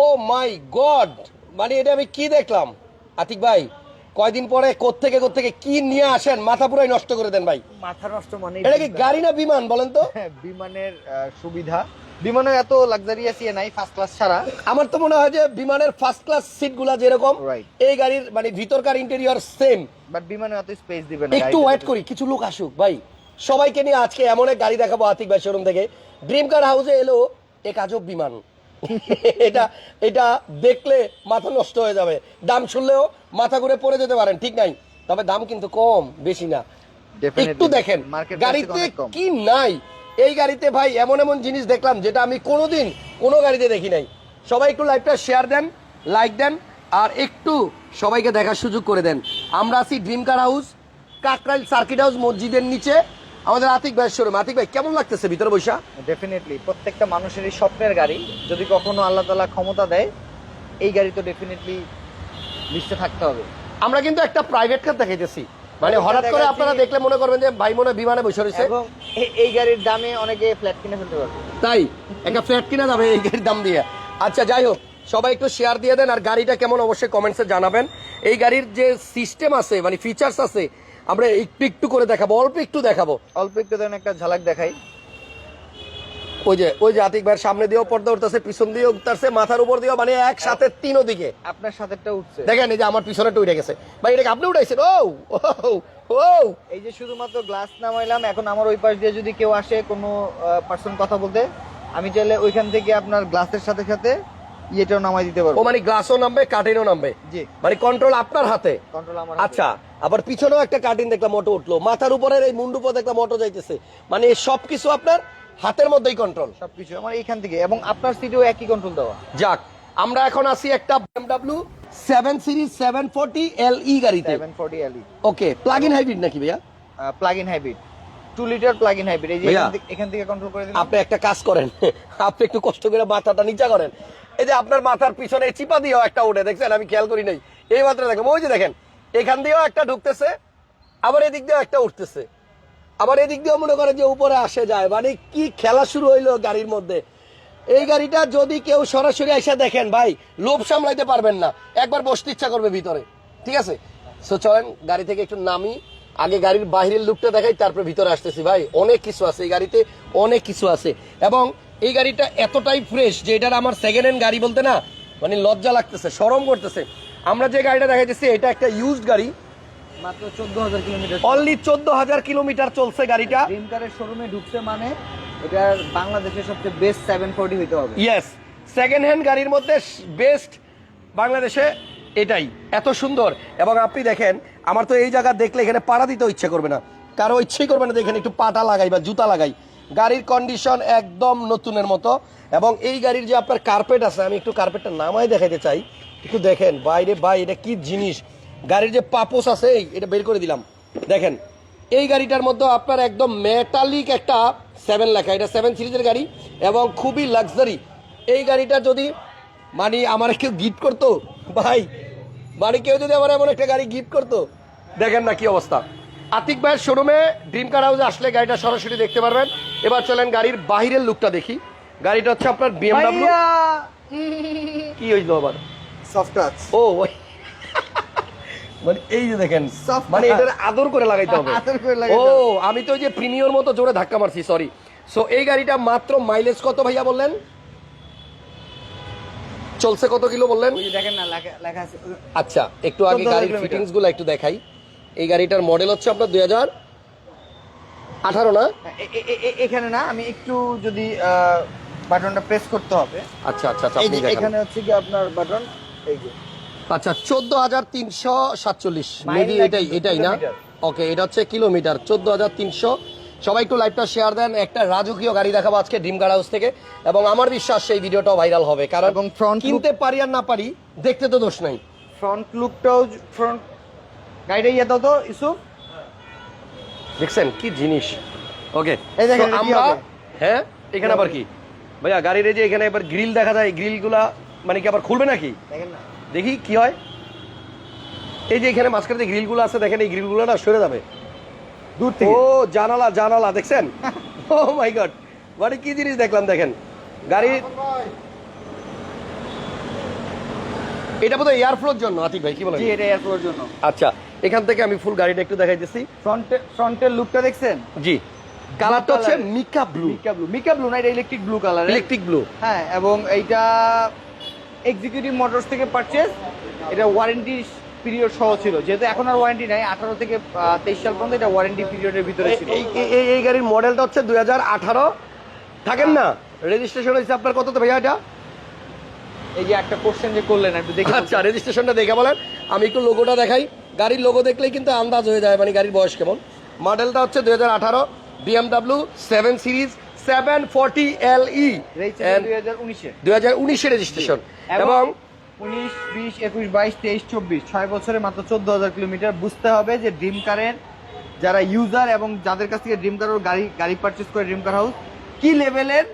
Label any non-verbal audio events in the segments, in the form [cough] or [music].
ও মাই god! মানে এটা আমি কি দেখলাম? আতিক ভাই কয়দিন পরে কোত্থেকে কোত্থেকে কি নিয়ে আসেন? মাথা পুরাই নষ্ট করে দেন ভাই। মাথা নষ্ট মানে এটা কি গাড়ি না বিমান বলেন তো? হ্যাঁ, বিমানের সুবিধা। বিমানের এত লাক্সারিয়াস ইয়ে নাই ফার্স্ট ক্লাস ছাড়া। আমার তো মনে হয় যে বিমানের ফার্স্ট ক্লাস সিটগুলা যেরকম এই গাড়ির মানে ভিতরকার ইন্টেরিয়র সেম বাট বিমানে এত স্পেস দিবে না একটু ওয়েট করি কিছু লোক আসুক। ভাই সবাইকে নিয়ে আজকে এমন এক গাড়ি দেখাবো আতিক ভাই শোরুম থেকে। ড্রিম কার হাউসে এলো এক আজব বিমান। [laughs] এটা এটা দেখলে মাথা নষ্ট হয়ে যাবে। দাম শুনলেও মাথা ঘুরে পড়ে যেতে পারেন ঠিক নাই? তবে দাম কিন্তু কম বেশি না। একটু দেখেন গাড়িতে। কি নাই? এই গাড়িতে ভাই এমন এমন জিনিস দেখলাম যেটা আমি কোনোদিন কোনো গাড়িতে দেখি নাই। সবাই একটু লাইভটা শেয়ার দেন লাইক দেন আর একটু সবাইকে দেখার সুযোগ করে দেন। আমরা আছি dream car house Kakrail circuit house মসজিদের নিচে। আমাদের আতিক ভাই শোরুম আতিক ভাই কেমন লাগতেছে ভিতরে বৈশা? ডেফিনেটলি প্রত্যেকটা মানুষেরই স্বপ্নের গাড়ি। যদি কখনো আল্লাহ তালা ক্ষমতা দেয় এই গাড়ি তো ডেফিনেটলি লিস্টে থাকতে হবে। আমরা কিন্তু একটা প্রাইভেট কার দেখাইতেছি। মানে হঠাৎ করে আপনারা দেখলে মনে করবেন যে ভাই মনে বিমানে বসে রয়েছে। এবং এই গাড়ির দামে অনেকে ফ্ল্যাট কিনে ফেলতে পারবে। তাই? একটা ফ্ল্যাট কিনা যাবে এই গাড়ির দাম দিয়ে। আচ্ছা যাই হোক সবাই একটু শেয়ার দিয়ে দেন আর গাড়িটা কেমন অবশ্যই কমেন্টসে জানাবেন। এই গাড়ির যে সিস্টেম আছে মানে ফিচার্স আছে আমরা একটু একটু করে দেখাবো অল্প একটু দেখাবো। অল্প একটু ধরেন একটা ঝালাক দেখাই। ওই যে ওই যে আতিক ভাইয়ের সামনে দিয়েও পর্দা উঠতেছে পিছন দিয়েও উঠতেছে মাথার উপর দিয়েও মানে একসাথে তিনও দিকে আপনার সাথেটা উঠছে। দেখেন এই যে আমার পিছনে উঠে গেছে। ভাই এটাকে আপনি উঠাইছেন? ও ও ও এই যে শুধুমাত্র গ্লাস নামাইলাম এখন আমার ওই পাশ দিয়ে যদি কেউ আসে কোনো পার্সন কথা বলতে আমি চাইলে ওইখান থেকে আপনার গ্লাসের সাথে সাথে ইয়েটাও নামাই দিতে ও মানে গ্লাসও নামবে কার্টেনও নামবে। জি। মানে কন্ট্রোল আপনার হাতে? কন্ট্রোল আমার আচ্ছা আবার পিছনেও একটা কার্টিন দেখলাম মোটো উঠল। মাথার উপরের এই মুন্ডু পথ দেখলাম মোটো যাইতেছে। মানে সবকিছু আপনার হাতের মধ্যেই কন্ট্রোল সবকিছু আমার এইখান থেকে। এবং আপনার সিটেও একই কন্ট্রোল দেওয়া। যাক আমরা এখন আছি একটা BMW seven series seven forty L E গাড়িতে। Seven forty L E okay plug in hybrid নাকি ভাইয়া? Plug in hybrid two litre plug in hybrid এই যে এখান থেকে- কন্ট্রোল করে দিলাম। আপনি একটা কাজ করেন। [laughs] আপনি একটু কষ্ট করে মাথাটা নিচা করেন। এই যে আপনার মাথার পিছনে চিপা দিয়েও একটা উঠে, দেখছেন? আমি খেয়াল করি নাই। এই মাত্র দেখেন, ওই যে দেখেন, এখান দিয়েও একটা ঢুকতেছে, আবার এদিক দিয়েও একটা উঠতেছে। আবার এদিক দিয়েও মনে করে যে উপরে আসে যায়। মানে কি খেলা শুরু হইল গাড়ির মধ্যে। এই গাড়িটা যদি কেউ সরাসরি এসে দেখেন, ভাই, লোভ সামলাইতে পারবেন না। একবার বসতে ইচ্ছা করবে ভিতরে। ঠিক আছে? সো চলেন, গাড়ি থেকে একটু নামি। আগে গাড়ির বাহিরের লুকটা দেখাই, তারপরে ভিতরে আসতেছি, ভাই। অনেক কিছু আছে এই গাড়িতে, অনেক কিছু আছে। এবং এই গাড়িটা এতটাই ফ্রেশ যে এটার আমার সেকেন্ড হ্যান্ড গাড়ি বলতে না মানে লজ্জা লাগতেছে সরম করতেছে। আমরা যে গাড়িটা দেখাইতেছি এটা একটা ইউজড গাড়ি। মাত্র চোদ্দ হাজার কিলোমিটার অনলি চোদ্দ হাজার কিলোমিটার চলছে গাড়িটা। ড্রিম কারের শোরুমে ঢুকছে মানে বাংলাদেশের সবচেয়ে বেস্ট সেভেন ফোর্টি হইতে হবে। ইয়েস সেকেন্ড হ্যান্ড গাড়ির মধ্যে বেস্ট বাংলাদেশে এটাই এত সুন্দর। এবং আপনি দেখেন আমার তো এই জায়গা দেখলে এখানে পাড়া দিতে ইচ্ছে করবে না। কারও ইচ্ছেই করবে না যে এখানে একটু পাটা লাগাই বা জুতা লাগাই। গাড়ির কন্ডিশন একদম নতুনের মতো এবং এই গাড়ির যে আপনার কার্পেট আছে আমি একটু কার্পেটটা নামাই দেখাইতে চাই। একটু দেখেন বাইরে ভাই এটা কি জিনিস? গাড়ির যে পাপোস আছে এই, এটা বের করে দিলাম। দেখেন এই গাড়িটার মধ্যে আপনার একদম মেটালিক একটা সেভেন লেখা এটা সেভেন সিরিজের গাড়ি এবং খুবই লাক্সারি এই গাড়িটা যদি মানে আমার কেউ গিফট করতো? ভাই মানে কেউ যদি আমার এমন একটা গাড়ি গিফট করতো? দেখেন না কি অবস্থা। আতিক ভাইয়ের শোরুমে ড্রিম কার হাউসে আসলে গাড়িটা সরাসরি দেখতে পারবেন। এবার চলেন গাড়ির বাহিরের লুকটা দেখি। গাড়িটা হচ্ছে আপনার বিএমডাব্লিউ কি হইল আবার? সফট টাচ ও মানে এই যে দেখেন মানে touch। এটা আদর করে লাগাইতে হবে। আদর করে ও লাগাইতে হবে। আমি তো ওই যে প্রিমিয়র মতো জোরে ধাক্কা মারছি সরি সো এই গাড়িটা মাত্র মাইলেজ কত ভাইয়া বললেন? চলছে কত কিলো বললেন? ওই দেখেন না লেখা আছে। আচ্ছা একটু আগে গাড়ির। ফিটিংসগুলো একটু দেখাই। এই গাড়িটার মডেল হচ্ছে আপনার দুই হাজার আঠারো না? এখানে না আমি একটু যদি বাটনটা প্রেস করতে হবে। আচ্ছা আচ্ছা আচ্ছা এখানে হচ্ছে কি আপনার বাটন এই যে। আচ্ছা চোদ্দ হাজার তিনশো সাতচল্লিশ। মেবি এটাই এটাই না? ওকে এটা হচ্ছে কিলোমিটার চোদ্দ হাজার তিনশো। সবাই একটু লাইভটা শেয়ার দেন একটা রাজকীয় গাড়ি দেখাবো আজকে ড্রিম কার হাউস থেকে। এবং আমার বিশ্বাস সেই ভিডিওটাও ভাইরাল হবে কারণ কিনতে পারি আর না পারি দেখতে তো দোষ নাই। ফ্রন্ট লুকটাও ফ্রন্ট গাড়িটা ইয়ে দাও তো ইসুফ দেখছেন কি জিনিস? ওকে এই দেখেন, আমরা হ্যাঁ এখানে আবার কি? ভাইয়া গাড়ির এই যে এখানে এবার গ্রিল দেখা যায় গ্রিলগুলা মানে কি আবার খুলবে নাকি? দেখেন না। দেখি কি হয়? এই যে এখানে মাঝখানে যে গ্রিলগুলো আছে দেখেন এই গ্রিলগুলো না সরে যাবে। দূর ও জানালা জানালা দেখছেন? ও মাই গড মানে কি জিনিস দেখলাম দেখেন? গাড়ি এটা বোধহয় এয়ার ফ্লোর জন্য আতিক ভাই কি বলেন? জি এটা এয়ারফ্লোর জন্য। আচ্ছা এখান থেকে আমি ফুল গাড়িটা একটু দেখাইতেছি। ফ্রন্টে ফ্রন্টের লুকটা দেখছেন? জি। কালারটা হচ্ছে mica blue mica blue mica blue না এটা electric blue colour electric blue হ্যাঁ এবং এইটা এক্সিকিউটিভ মোটরস থেকে পারচেজ এটা ওয়ারেন্টি পিরিয়ড সহ ছিল। যেহেতু এখন আর ওয়ারেন্টি নাই আঠারো থেকে তেইশ সাল পর্যন্ত এটা ওয়ারেন্টি পিরিয়ডের ভিতরে ছিল। এই এই- এই- এই গাড়ির মডেলটা হচ্ছে দুই হাজার আঠারো। থাকেন না? রেজিস্ট্রেশন হয়েছে আপনার কত তো ভাইয়া এটা? এই যে একটা কোশ্চেন যে করলেন একটু দেখি আচ্ছা রেজিস্ট্রেশনটা দেখে বলেন। আমি একটু লোগোটা দেখাই। গাড়ির লোগো দেখলেই কিন্তু আন্দাজ হয়ে যায় মানে গাড়ির বয়স কেমন। মডেলটা হচ্ছে দুই হাজার আঠারো BMW seven series seven forty L E দুই হাজার উনিশে। রেজিস্ট্রেশন এবং এবং উনিশ বিশ একুশ বাইশ তেইশ চব্বিশ ছয় বছরে মাত্র চোদ্দ হাজার কিলোমিটার বুঝতে হবে যে ড্রিম কারের যারা ইউজার এবং যাদের কাছ থেকে ড্রিম কার গাড়ি গাড়ি পারচেস করে ড্রিম কার হাউস কি লেভেলের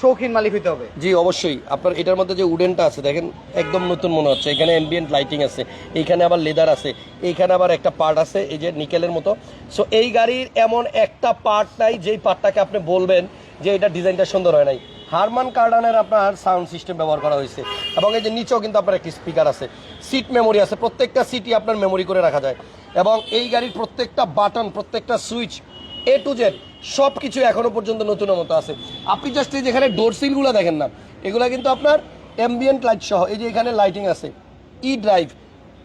শৌখিন মালিক হইতে হবে। জি, অবশ্যই। আপনার এটার মধ্যে যে উডেনটা আছে, দেখেন, একদম নতুন মনে হচ্ছে। এখানে অ্যাম্বিয়েন্ট লাইটিং আছে এইখানে আবার লেদার আছে এইখানে আবার একটা পার্ট আছে, এই যে নিকেলের মতো। সো এই গাড়ির এমন একটা পার্ট নাই, যেই পার্টটাকে আপনি বলবেন যে এটা ডিজাইনটা সুন্দর হয় নাই। হারমান কার্ডানের আপনার সাউন্ড সিস্টেম ব্যবহার করা হয়েছে। এবং এই যে নিচেও কিন্তু আপনার একটি স্পিকার আছে। সিট মেমোরি আছে, প্রত্যেকটা সিটই আপনার মেমোরি করে রাখা যায়। এবং এই গাড়ির প্রত্যেকটা বাটন প্রত্যেকটা সুইচ এ টু জেড সব কিছু এখনও পর্যন্ত নতুনের মতো আছে। আপনি জাস্ট এই যেখানে ডোর সিলগুলো দেখেন না এগুলো কিন্তু আপনার অ্যাম্বিয়েন্ট লাইট সহ এই যে এখানে লাইটিং আছে ই ড্রাইভ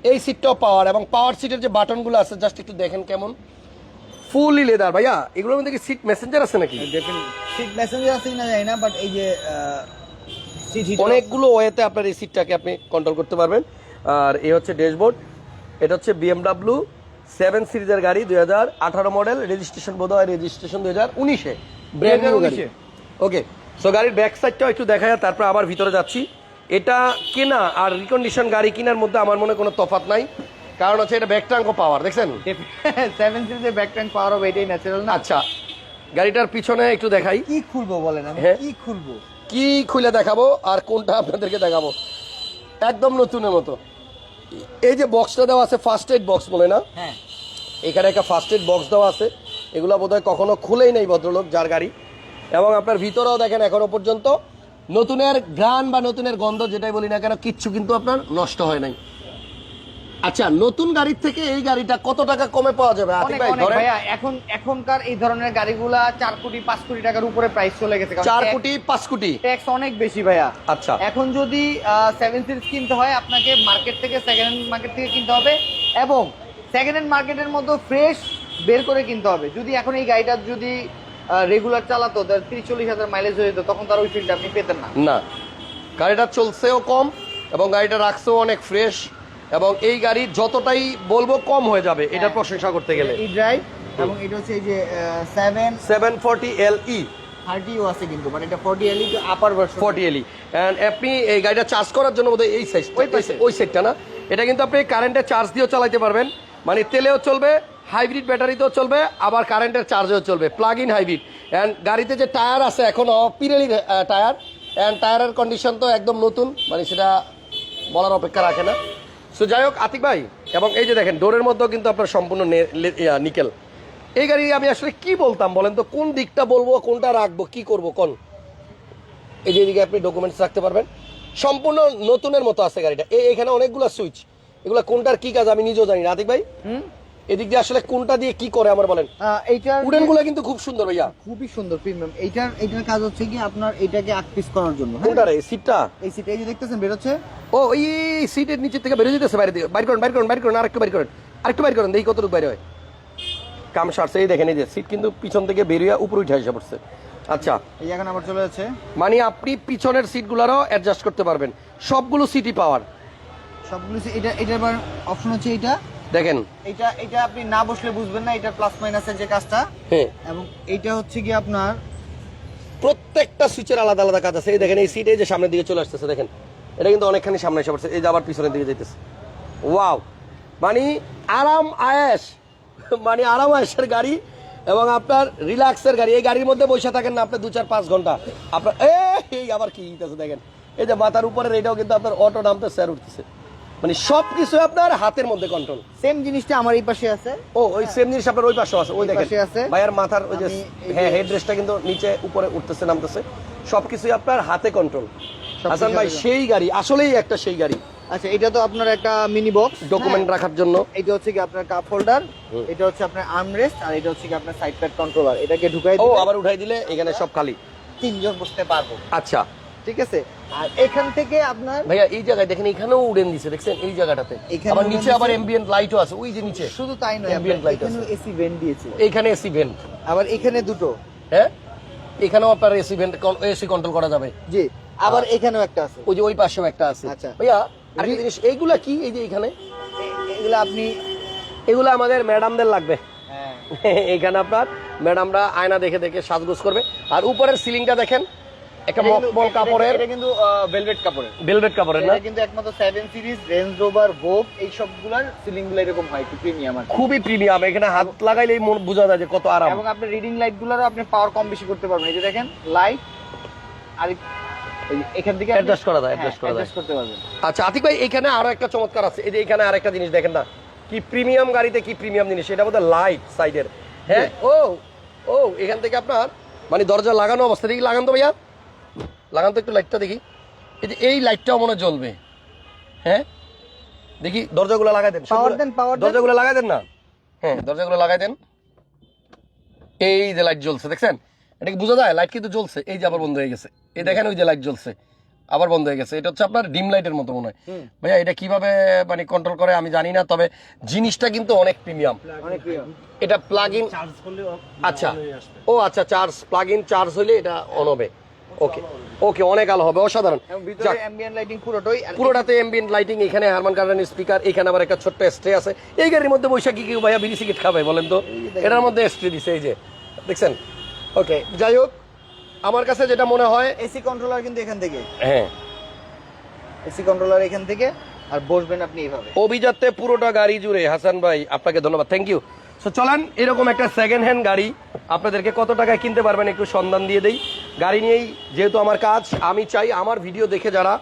এই সিটটাও পাওয়ার এবং পাওয়ার সিটের যে বাটনগুলো আছে জাস্ট একটু দেখেন কেমন। ফুললি লেদার ভাইয়া এগুলোর মধ্যে কি সিট মেসেঞ্জার আছে নাকি? সিট মেসেঞ্জার আছে না জানি না বাট এই যে অনেকগুলো ওয়েতে আপনার এই সিটটাকে আপনি কন্ট্রোল করতে পারবেন। আর এই হচ্ছে ড্যাশবোর্ড এটা হচ্ছে বিএমডাব্লিউ সেভেন সিরিজের গাড়ি দুই হাজার আঠারো মডেল রেজিস্ট্রেশন বোধ হয় রেজিস্ট্রেশন দুই হাজার উনিশে। ব্র্যান্ড নিউ গাড়ি। 2019 ওকে সো গাড়ির ব্যাক সাইডটাও একটু দেখা যায় তারপর আবার ভিতরে যাচ্ছি। এটা কেনা আর রিকন্ডিশন গাড়ি কেনার মধ্যে আমার মনে কোনো তফাৎ নাই। কারণ হচ্ছে এটা ব্যাক ট্যাঙ্কও পাওয়ার দেখছেন? সেভেন সিরিজের ব্যাক ট্যাঙ্ক পাওয়ার হবে এটাই ন্যাচারাল না? আচ্ছা গাড়িটার পিছনে একটু দেখাই। কি খুলবো বলেন আমি? হ্যাঁ। কি খুলবো? কি খুলে দেখাবো আর কোনটা আপনাদেরকে দেখাবো? একদম নতুনের মতো। এই যে বক্সটা দেওয়া আছে ফার্স্ট এড বক্স বলে না? হ্যাঁ। এখানে একটা ফার্স্ট এড বক্স দেওয়া আছে। এগুলো বোধহয় কখনো খুলেই নেই ভদ্রলোক যার গাড়ি। এবং আপনার ভিতরেও দেখেন এখনও পর্যন্ত নতুনের গান বা নতুনের গন্ধ যেটাই বলি না কেন কিচ্ছু কিন্তু আপনার নষ্ট হয় নাই। আচ্ছা নতুন গাড়ির থেকে এই গাড়িটা কত টাকা কমে পাওয়া যাবে? এখন এখনকার এই ধরনের গাড়িগুলা চার কোটি পাঁচ কোটি টাকার উপরে প্রাইস চলে গেছে। চার কোটি পাঁচ কোটি। ট্যাক্স অনেক বেশি ভাইয়া। আচ্ছা। এখন যদি সেভেন সিরিজ কিনতে হয় আপনাকে মার্কেট থেকে সেকেন্ড হ্যান্ড মার্কেট থেকে কিনতে হবে এবং সেকেন্ড হ্যান্ড মার্কেটের মধ্যে ফ্রেশ বের করে কিনতে হবে। যদি এখন এই গাড়িটা যদি রেগুলার চালাতো তিরিশ চল্লিশ হাজার মাইলেজ হয়ে যেত তখন তার ওই ফিল্ডটা আপনি পেতেন না। না। গাড়িটা চলছেও কম এবং গাড়িটা রাখছেও অনেক ফ্রেশ এবং এই গাড়ি যতটাই বলব কম হয়ে যাবে এটার প্রশংসা করতে গেলে। এই ড্রাইভ এবং এটা হচ্ছে এই যে seven seven forty L E থার্টিও আছে কিন্তু মানে এটা forty L upper version forty L E and আপনি এই গাড়িটা চার্জ করার জন্য বোধহয় এই সাইজ ওই। ওই সেটটা না? এটা কিন্তু আপনি কারেন্টের চার্জ দিয়েও চালাতে পারবেন। মানে তেলেও চলবে হাইব্রিড ব্যাটারিতেও চলবে আবার কারেন্টের চার্জেও চলবে। প্লাগ ইন হাইব্রিড অ্যান্ড গাড়িতে যে টায়ার আছে এখনও পিরেলি টায়ার অ্যান্ড টায়ারের কন্ডিশন তো একদম নতুন মানে সেটা বলার অপেক্ষা রাখে না। সো যাই হোক, আতিক ভাই, এবং এই যে দেখেন, ডোরের মধ্যেও কিন্তু আপনার সম্পূর্ণ নিকেল। এই গাড়ি আমি আসলে কি বলতাম বলেন তো? কোন দিকটা বলব, কোনটা রাখব, কি করব, কোন? এই যে এদিকে আপনি ডকুমেন্টস রাখতে পারবেন। সম্পূর্ণ নতুনের মতো আছে গাড়িটা। এই এখানে অনেকগুলো সুইচ এগুলো কোনটার কি কাজ আমি নিজেও জানি না। আতিক ভাই? এদিক দিয়ে আসলে কোনটা দিয়ে কি করে আমার বলেন? এইটার উডেনগুলো কিন্তু খুব সুন্দর ভাইয়া। খুবই সুন্দর প্রিমিয়াম এইটার এইটার কাজ হচ্ছে কি আপনার এটাকে আকপিস করার জন্য হ্যাঁ? কোনটা রে সিটটা এই সিট এই যে দেখতেছেন বেরোচ্ছে? ও এই সিটের নিচে থেকে বেরিয়ে যেতেছে বাইরে বাইর করেন বাইর করেন বাইর করেন আরেকটু বাইর করেন। আরেকটু বাইর করেন দেখি কতটুকু বাইরে হয়। কাম সারছে এই দেখেন এই যে সিট কিন্তু পিছন থেকে বেরিয়ে উপরে উঠে এসে পড়ছে। আচ্ছা। এই এখন আবার চলে যাচ্ছে। মানে আপনি পিছনের সিটগুলোরও অ্যাডজাস্ট করতে পারবেন। সবগুলো সিটি পাওয়ার সবগুলো এটা এটা আবার অপশন হচ্ছে এটা দেখেন। এটা এটা আপনি না বসলে বুঝবেন না এটা প্লাস মাইনাসের যে কাজটা। হ্যাঁ। এবং এইটা হচ্ছে কি আপনার প্রত্যেকটা সুইচের আলাদা আলাদা কাজ আছে। এই দেখেন এই সিটে যে সামনের দিকে চলে আসতেছে দেখেন। এটা কিন্তু অনেকখানি সামনে এসে পড়ছে। এই যে আবার পিছনের দিকে যাইতেছে। ওয়াও মানে আরাম আয়েস মানে আরাম আয়েসের গাড়ি এবং আপনার রিল্যাক্সের গাড়ি। এই গাড়ির মধ্যে বসে থাকেন না আপনার দু চার পাঁচ ঘণ্টা। আপনার এই আবার কি হইতেছে দেখেন। এই যে মাথার উপরের এটাও কিন্তু আপনার অটো নামতে স্যার উঠতেছে। মানে সবকিছু আপনার হাতের মধ্যে কন্ট্রোল সেম জিনিসটা আমার এই পাশে আছে। ও ওই সেম জিনিস আপনার ওই পাশে আছে। ওই দেখেন। ভাইয়ার মাথার ওই যে হ্যাঁ হেড রেস্টটা কিন্তু নিচে উপরে উঠতেছে নামতেছে। সবকিছুই আপনার হাতে কন্ট্রোল সবকিছু হাসান ভাই সেই গাড়ি আসলেই একটা সেই গাড়ি। আচ্ছা এটা তো আপনার একটা মিনি বক্স ডকুমেন্ট রাখার জন্য। এটা হচ্ছে কি আপনার কাপ হোল্ডার এটা হচ্ছে আপনার আর্মরেস্ট আর এটা হচ্ছে কি আপনার সাইড প্যাড কন্ট্রোলার এটাকে ঢুকাই ও আবার উঠাই দিলে এখানে সব খালি। তিনজন বসতে পারব। আচ্ছা। ঠিক আছে? আর এখান থেকে আপনার ভাইয়া এই জায়গায় দেখেন এখানেও উড়েন দিছে দেখছেন? এই জায়গাটাতে। আবার নিচে আবার এমবিয়েন্ট লাইটও আছে ওই যে নিচে। শুধু তাই নয় light এখানে আছে। এসি ভেন্ট দিয়েছে। এইখানে এসি ভেন্ট আবার এখানে দুটো। হ্যাঁ? এখানেও আপনার এসি ভেন্ট এসি কন্ট্রোল করা যাবে। জি আবার এখানেও একটা আছে। ওই যে ওই পাশেও একটা আছে। আচ্ছা। ভাইয়া আরেকটা জিনিস এইগুলা কি? এই যে এখানে? এগুলো আপনি এগুলো আমাদের ম্যাডামদের লাগবে। হ্যাঁ। [laughs] এখানে আপনার ম্যাডামরা আয়না দেখে দেখে সাজগোজ করবে। আর উপরের সিলিংটা দেখেন একটা কিন্তু- কাপড়ের। এটা কিন্তু ভেলভেট কাপড়ের। ভেলভেট কাপড়ের না? কিন্তু একমাত্র সেভেন সিরিজ রেঞ্জ রোভার ভোগ এই সবগুলার সিলিংগুলো এরকম হয় প্রিমিয়াম আর খুবই প্রিমিয়াম এখানে হাত লাগাইলেই মন বোঝা যায় যে কত আরাম। এবং আপনি রিডিং লাইট গুলোরও আপনি পাওয়ার কম বেশি করতে পারবেন। এই যে দেখেন লাইট আর এখান থেকে Adjust করা যায়, হ্যাঁ, করা যায়। করতে পারবেন। আচ্ছা আতিক ভাই এখানে আরও একটা চমৎকার আছে। এই যে এখানে আরেকটা জিনিস দেখেন না কি প্রিমিয়াম গাড়িতে কি প্রিমিয়াম জিনিস? এটা বোধহয় লাইট সাইডের হ্যাঁ? ও ও এখান থেকে আপনার মানে দরজা লাগানো অবস্থা দেখি লাগান তো ভাইয়া। লাগান তো একটু লাইটটা দেখি। এই যে এই লাইটটাও মনে হয় জ্বলবে। হ্যাঁ? দেখি দরজাগুলো লাগাই দেন। পাওয়ার দেন পাওয়ার দেন। দরজাগুলো লাগাই দেন না? হ্যাঁ দরজাগুলো লাগাই দেন। এই যে লাইট জ্বলছে দেখছেন? এটা কি বোঝা যায়? লাইট কিন্তু জ্বলছে। এই যে আবার বন্ধ হয়ে গেছে। এই দেখেন ওই যে লাইট জ্বলছে। আবার বন্ধ হয়ে গেছে। এটা হচ্ছে আপনার ডিম লাইটের মতো মনে হয়। ভাইয়া এটা কীভাবে মানে কন্ট্রোল করে আমি জানি না তবে জিনিসটা কিন্তু অনেক প্রিমিয়াম এটা প্লাগ ইন আচ্ছা। ও আচ্ছা চার্জ প্লাগ ইন চার্জ হলে এটা অন হবে। ওকে ওকে অনেক আলো হবে অসাধারণ। পুরোটাতে এমবিএন্ট লাইটিং এখানে হারমান কার্ডানের স্পিকার এখানে আবার একটা ছোট্ট স্ট্রে আছে। এই গাড়ির মধ্যে বৈশাখী কি ভাইয়া বিড়ি সিগারেট খাবে বলেন তো? এটার মধ্যে স্ট্রে দিছে এই যে। দেখছেন? ওকে যাই হোক আমার কাছে যেটা মনে হয় এসি কন্ট্রোলার কিন্তু এখান থেকে। হ্যাঁ। এসি কন্ট্রোলার এখান থেকে আর বসবেন আপনি এইভাবে অভিজাত্যে পুরোটা গাড়ি জুড়ে। হাসান ভাই আপনাকে ধন্যবাদ। থ্যাংক ইউ সো চলেন এরকম একটা সেকেন্ড হ্যান্ড গাড়ি। আপনাদেরকে কত টাকায় কিনতে পারবেন একটু সন্ধান দিয়ে দেই। গাড়ি নিয়েই যেহেতু আমার কাজ আমি চাই আমার ভিডিও দেখে যারা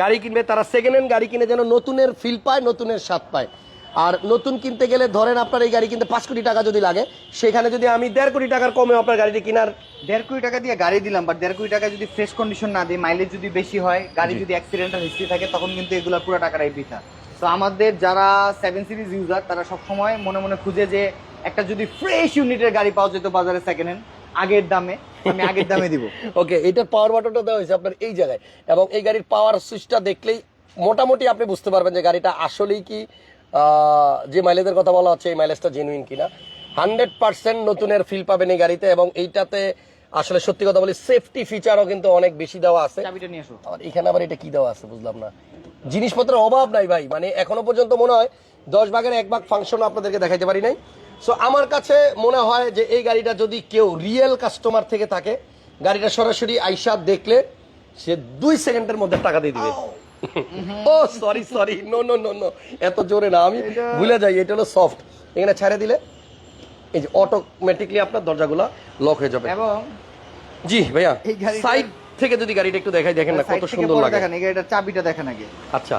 গাড়ি কিনবে তারা সেকেন্ড হ্যান্ড গাড়ি কিনে যেন নতুনের ফিল পায় নতুনের স্বাদ পায়। আর নতুন কিনতে গেলে ধরেন আপনার এই গাড়ি কিনতে পাঁচ কোটি টাকা যদি লাগে সেখানে যদি আমি দেড় কোটি টাকার কমে আপনার গাড়িটি কেনার দেড় কোটি টাকা দিয়ে গাড়ি দিলাম বাট দেড় কোটি টাকা যদি ফ্রেশ কন্ডিশন না দিই মাইলেজ যদি বেশি হয় গাড়ি যদি অ্যাক্সিডেন্টাল হিস্ট্রি থাকে তখন কিন্তু এগুলো পুরো টাকাটাই বৃথা। তো আমাদের যারা সেভেন সিরিজ ইউজার তারা সবসময় মনে মনে খুঁজে যে একটা যদি ফ্রেশ ইউনিটের গাড়ি পাওয়া যেত বাজারে সেকেন্ড হ্যান্ড আগের দামে আমি আগের দামে দিব। ওকে এটার পাওয়ার বাটনটা দেওয়া হয়েছে আপনার এই জায়গায়। এবং এই গাড়ির পাওয়ার সুইচটা দেখলেই মোটামুটি আপনি বুঝতে পারবেন যে গাড়িটা আসলেই কি যে মাইলেজের কথা বলা হচ্ছে এই মাইলেজটা জেনুইন কিনা। হান্ড্রেড পার্সেন্ট নতুনের ফিল পাবেন এই গাড়িতে এবং এইটাতে আসলে সত্যি কথা বলি সেফটি ফিচারও কিন্তু অনেক বেশি দেওয়া আছে। আর এখানে আবার এটা কি দেওয়া আছে বুঝলাম না। জিনিসপত্রের অভাব নাই ভাই মানে এখনও পর্যন্ত মনে হয় দশ ভাগের এক ভাগ ফাংশনও আপনাদেরকে দেখাইতে পারি নাই। সো আমার কাছে মনে হয় যে এই গাড়িটা যদি কেউ রিয়েল কাস্টমার থেকে থাকে গাড়িটা সরাসরি আইসা দেখলে সে দুই সেকেন্ডের মধ্যে টাকা দিয়ে দিবে। ও sorry sorry no no no no এত জোরে না। আমি ভুলে যাই এটা হলো সফট এখানে ছেড়ে দিলে এই যে অটোমেটিকলি আপনার দরজাগুলো লক হয়ে যাবে। এবং জি ভাইয়া সাইড থেকে যদি গাড়িটা একটু দেখাই দেখেন না কত সুন্দর লাগে। দেখেন এই গাড়িটার চাবিটা দেখেন আগে। আচ্ছা।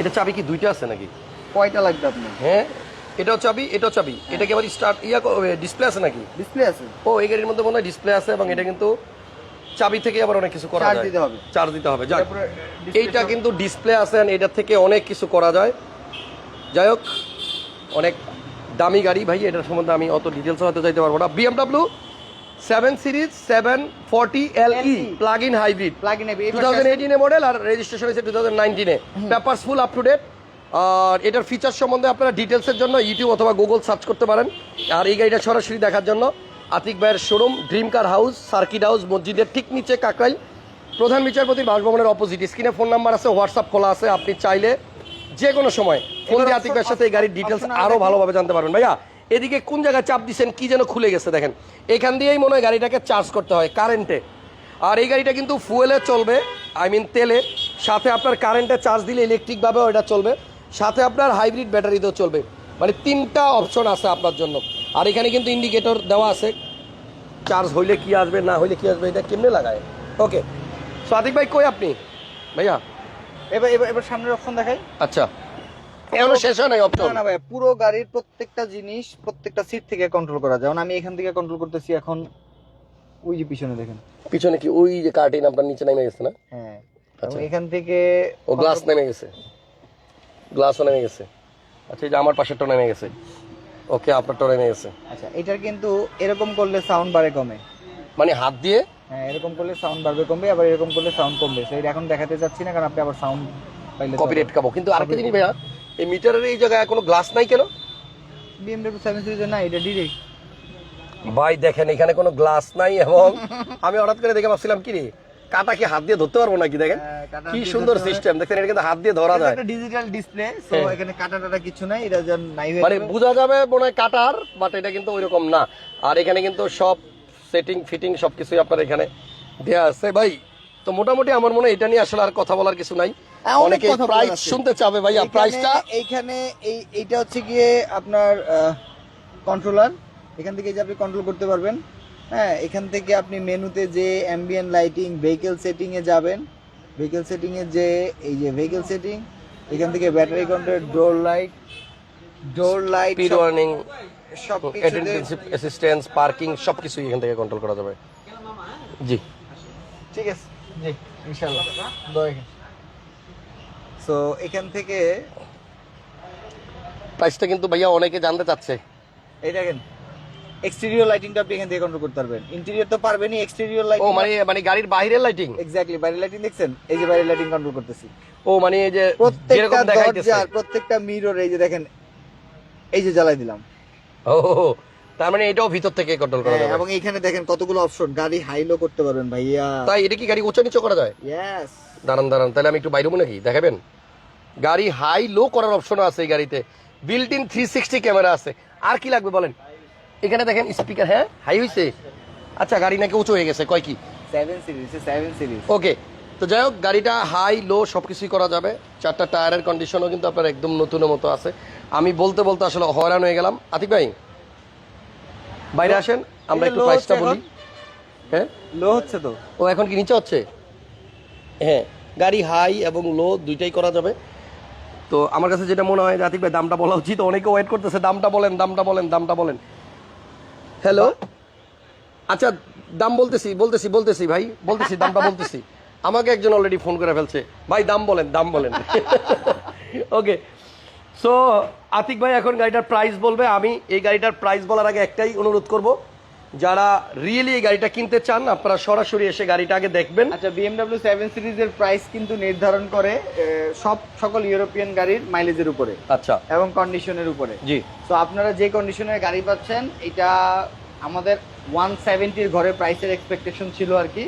এটা চাবি কি দুইটা আছে নাকি? কয়টা লাগবে আপনার? হ্যাঁ এটাও চাবি এটাও চাবি। এটা কি আবার স্টার্ট ইয়া ডিসপ্লে আছে নাকি? ডিসপ্লে আছে। ও এই গাড়ির মধ্যে মনে হয় ডিসপ্লে আছে এবং এটা কিন্তু চাবি থেকে আবার অনেক কিছু করা যায়। দিতে হবে। চার্জ দিতে হবে যাক। এইটা কিন্তু ডিসপ্লে আছে এটার থেকে অনেক কিছু করা যায়। যাই হোক অনেক দামি গাড়ি। ভাই এটার সম্বন্ধে আমি অত ডিটেলস হয়তো যাইতে পারব না। BMW seven series seven forty L E plug in hybrid plug in two thousand এইটিনে model আর রেজিস্ট্রেশন হয়েছে two thousand নাইনটিনে papers full up to date আর এটার ফিচার সম্বন্ধে আপনারা ডিটেলসের জন্য ইউটিউব অথবা গুগল সার্চ করতে পারেন। আর এই গাড়িটা সরাসরি দেখার জন্য আতিক ভাইয়ের showroom dream car house circuit house মসজিদের ঠিক নিচে কাকরাইল। প্রধান বিচারপতির বাসভবনের অপোজিট স্ক্রিনে ফোন নাম্বার আছে হোয়াটসঅ্যাপ খোলা আছে আপনি চাইলে যে কোনো সময় ফোন দিয়ে আতিক ভাইয়ের সাথে এই গাড়ির ডিটেলস আরও ভালোভাবে জানতে পারবেন। ভাইয়া এদিকে কোন জায়গায় চাপ দিচ্ছেন কি যেন খুলে গেছে দেখেন। এখান দিয়েই মনে হয় গাড়িটাকে চার্জ করতে হয় কারেন্টে আর এই গাড়িটা কিন্তু ফুয়েলে চলবে আই মিন তেলে। সাথে আপনার কারেন্টে চার্জ দিলে ইলেকট্রিকভাবেও এটা চলবে। সাথে আপনার হাইব্রিড ব্যাটারিতেও চলবে। মানে তিনটা অপশন আছে আপনার জন্য। আর এখানে কিন্তু ইন্ডিকেটর দেওয়া আছে। চার্জ হইলে কি আসবে না হইলে কি আসবে এটা কেমনে লাগায়? ওকে সাদিক ভাই কই আপনি? ভাইয়া? এবার এবার এবার সামনের অপশন দেখাই। আচ্ছা। এখনও শেষ হয় নাই অপশন না ভাই পুরো গাড়ির প্রত্যেকটা জিনিস প্রত্যেকটা সিট থেকে কন্ট্রোল করা যায়। আমি এখান থেকে কন্ট্রোল করতেছি এখন ওই যে পিছনে দেখেন। পিছনে কি ওই যে কার্টিন আপনার নিচে নেমে গেছে না? হ্যাঁ। এবং এখান থেকে ও গ্লাস নেমে গেছে। গ্লাসও নেমে গেছে। আচ্ছা এই যে আমার পাশেরটা নেমে গেছে। ওকে আপনারটা নেমে গেছে। আচ্ছা এটার কিন্তু এরকম করলে সাউন্ড বাড়ে কমে। মানে হাত দিয়ে? হ্যাঁ এরকম করলে সাউন্ড বাড়বে কমবে আবার এরকম করলে সাউন্ড কমবে। সেই এখন দেখাতে যাচ্ছি না কারণ আপনি আবার সাউন্ড পাইলে কপিরাইট খাব কিন্তু আরেকটা জিনিস ভাইয়া এই মিটারের এই জায়গায় কোনো গ্লাস নাই কেন? বিএমডব্লিউ সেভেন সিরিজের না এটা ডিরেক্ট ভাই দেখেন এখানে কোনো গ্লাস নাই এবং আমি হঠাৎ করে দেখে ভাবছিলাম কি রে কাটা কি হাত দিয়ে ধরতে পারব নাকি দেখেন? হ্যাঁ, কি সুন্দর সিস্টেম দেখেন এটা কিন্তু হাত দিয়ে ধরা যায়। একটা ডিজিটাল ডিসপ্লে সো। এখানে কাটা টাটা কিছু নাই এটা যেন নাই মানে। বোঝা যাবে মনে হয় কাটার বাট এটা কিন্তু ওইরকম না। আর এখানে কিন্তু সব সেটিং ফিটিং সবকিছুই আপনার এখানে দেয়া আছে। ভাই তো মোটামুটি আমার মনে হয় এটা নিয়ে আসলে আর কথা বলার কিছু নাই। হ্যাঁ, অনেকে প্রাইস শুনতে চাবে এইখানে- প্রাইসটা এইখানে এই এইটা হচ্ছে গিয়ে আপনার কন্ট্রোলার এখান থেকে যে আপনি কন্ট্রোল করতে পারবেন। হ্যাঁ এখান থেকে আপনি মেনুতে যে অ্যাম্বিয়েন্ট লাইটিং ভেহিকেল সেটিংয়ে যাবেন। ভেহিকেল সেটিংয়ে এ যে এই যে ভেহিকেল সেটিং এখান থেকে battery control door light door light speed warning সব অ্যাসিস্ট্যান্স পার্কিং সবকিছুই এখান থেকে কন্ট্রোল করা যাবে। জি। ঠিক আছে। জি ইনশাআল্লাহ। সো এখান থেকে প্রাইসটা কিন্তু ভাইয়া অনেকে জানতে চাচ্ছে। এই দেখেন এক্সটেরিয়র লাইটিংটা আপনি এখান থেকে কন্ট্রোল করতে পারবেন। ইন্টেরিয়র তো পারবেনই এক্সটেরিয়র লাইটিং ও মানে মানে গাড়ির বাইরের লাইটিং এক্স্যাক্টলি বাইরের লাইটিং দেখছেন? এই যে বাইরের লাইটিং কন্ট্রোল করতেছি। ও মানে এই যে প্রত্যেকটা দরজার প্রত্যেকটা মিরর এই যে দেখেন এই যে জ্বালাই দিলাম। ও তার মানে এটাও ভিতর থেকে কন্ট্রোল করা হ্যাঁ, যাবে। এবং এখানে দেখেন কতগুলো অপশন গাড়ি হাই লো করতে পারবেন ভাইয়া। তাই এটা কি গাড়ি উঁচা নিচু করা যায়? ইয়েস দাঁড়ান দাঁড়ান তাহলে আমি একটু বাইরে নাকি? দেখাবেন। গাড়ি হাই লো করার অপশন আছে এই গাড়িতে। Built in three sixty camera আছে। আর কি লাগবে বলেন? এখানে দেখেন স্পিকার হ্যাঁ? হাই হয়েছে আচ্ছা গাড়ি নাকি উঁচু হয়ে গেছে কয় কি? Seven series seven series okay তো যাই হোক গাড়িটা হাই লো সব কিছুই করা যাবে। চারটা টায়ারের কন্ডিশনও কিন্তু আপনার একদম নতুনের মতো আছে। আমি বলতে বলতে আসলে হয়রান হয়ে গেলাম। আতিক ভাই বাইরে আসেন আমরা একটু প্রাইসটা বলি। হ্যাঁ? লো হচ্ছে তো। ও এখন কি নিচে হচ্ছে? হ্যাঁ গাড়ি হাই এবং লো দুইটাই করা যাবে। তো আমার কাছে যেটা মনে হয় জাতিক ভাই দামটা বলা উচিত। অনেকে ওয়েট করতেছে দামটা বলেন দামটা বলেন দামটা বলেন। হ্যালো আচ্ছা দাম বলতেছি বলতেছি বলতেছি ভাই, বলতেছি, দামটা বলতেছি। আমাকে একজন অলরেডি ফোন করে ফেলছে। ভাই, দাম বলেন দাম বলেন। ওকে সো আতিক ভাই, এখন গাড়িটার প্রাইস বলবে। আমি এই গাড়িটার প্রাইস বলার আগে একটাই অনুরোধ করব। যারা রিয়েলি এই গাড়িটা কিনতে চান আপনারা সরাসরি এসে গাড়িটা আগে দেখবেন। আচ্ছা বিএমডব্লিউ সেভেন সিরিজের প্রাইস কিন্তু নির্ধারণ করে সব সকল ইউরোপিয়ান গাড়ির মাইলেজের উপরে আচ্ছা। এবং কন্ডিশনের উপরে। জি। তো আপনারা যে কন্ডিশনের গাড়ি পাচ্ছেন এটা আমাদের ওয়ান সেভেন্টির ঘরে প্রাইসের এক্সপেকটেশন ছিল আর কি।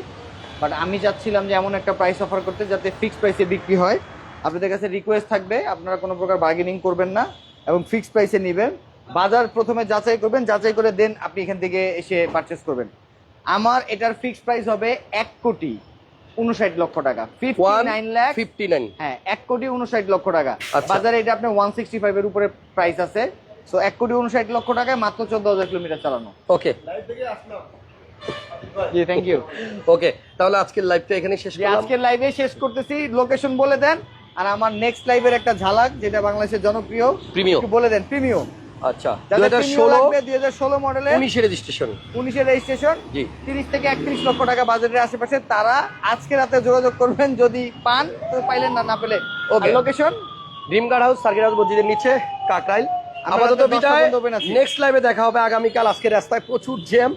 বাট আমি চাচ্ছিলাম যে এমন একটা প্রাইস অফার করতে যাতে ফিক্সড প্রাইসে বিক্রি হয়। আপনাদের কাছে রিকোয়েস্ট থাকবে আপনারা কোনো প্রকার বার্গেনিং করবেন না এবং ফিক্সড প্রাইসে নেবেন। বাজার প্রথমে যাচাই করবেন যাচাই করে দেন আপনি এখান থেকে এসে পারচেস করবেন। আমার এটার ফিক্সড প্রাইস হবে এক কোটি উনষাট লক্ষ টাকা। ফিফটি নাইন হ্যাঁ এক কোটি উনষাট লক্ষ টাকা। আচ্ছা। বাজারে এটা আপনার ওয়ান সিক্সটি ফাইভ এর উপরে প্রাইস আছে। সো এক কোটি উনষাট লক্ষ টাকায় মাত্র চোদ্দ হাজার কিলোমিটার চালানো। ওকে জি থ্যাংক ইউ ওকে তাহলে আজকের লাইভটা এখানে শেষ আজকের লাইভে শেষ করতেছি। লোকেশন বলে দেন। আর আমার নেক্সট লাইভের একটা ঝালাক যেটা বাংলাদেশের জনপ্রিয় Premium। বলে দেন প্রিমিয়াম আচ্ছা দু হাজার ষোলো দুই হাজার ষোলো মডেলের উনিশে রেজিস্ট্রেশন উনিশের রেজিস্ট্রেশন জি। তিরিশ থেকে একত্রিশ লক্ষ টাকা বাজেটের আশেপাশে তারা আজকে রাতে যোগাযোগ করবেন যদি পান তো পাইলেন না না পেলে। Okay. Location dream guard house circuit house মসজিদের নিচে কাকরাইল। আপাতত বিদায়। নেক্সট লাইভে দেখা হবে আগামীকাল আজকে রাস্তায় প্রচুর জ্যাম।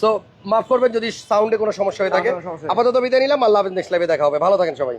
সো মাফ করবেন যদি সাউন্ডে কোনো সমস্যা হয়ে থাকে। আপাতত বিদায় নিলাম আল্লাহ হাফেজ নেক্সট লাইভে দেখা হবে। ভালো থাকেন সবাই।